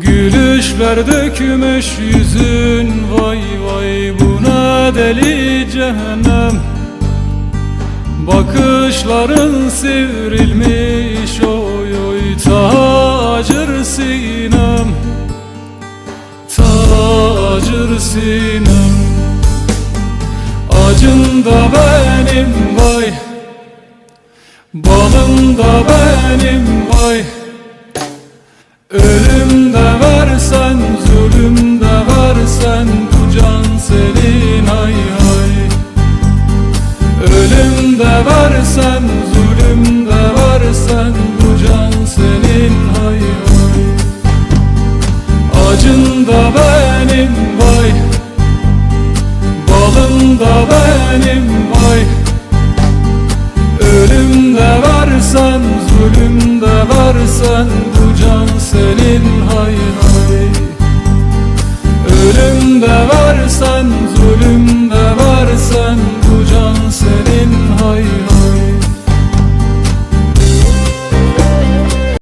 Gülüşler dökmüş yüzün Vay vay buna deli cehennem. Bakışların sivrilmiş Oy oy tacır sinem. Tacır sinem. Acın benim vay. Balım da benim vay. Ölüm de versen, zulüm de versen Bu can senin hay hay. Ölüm de versen, zulüm de versen Bu can senin hay hay. Acın da benim vay. Balım da benim vay. Ölüm de versen, zulüm de versen Bu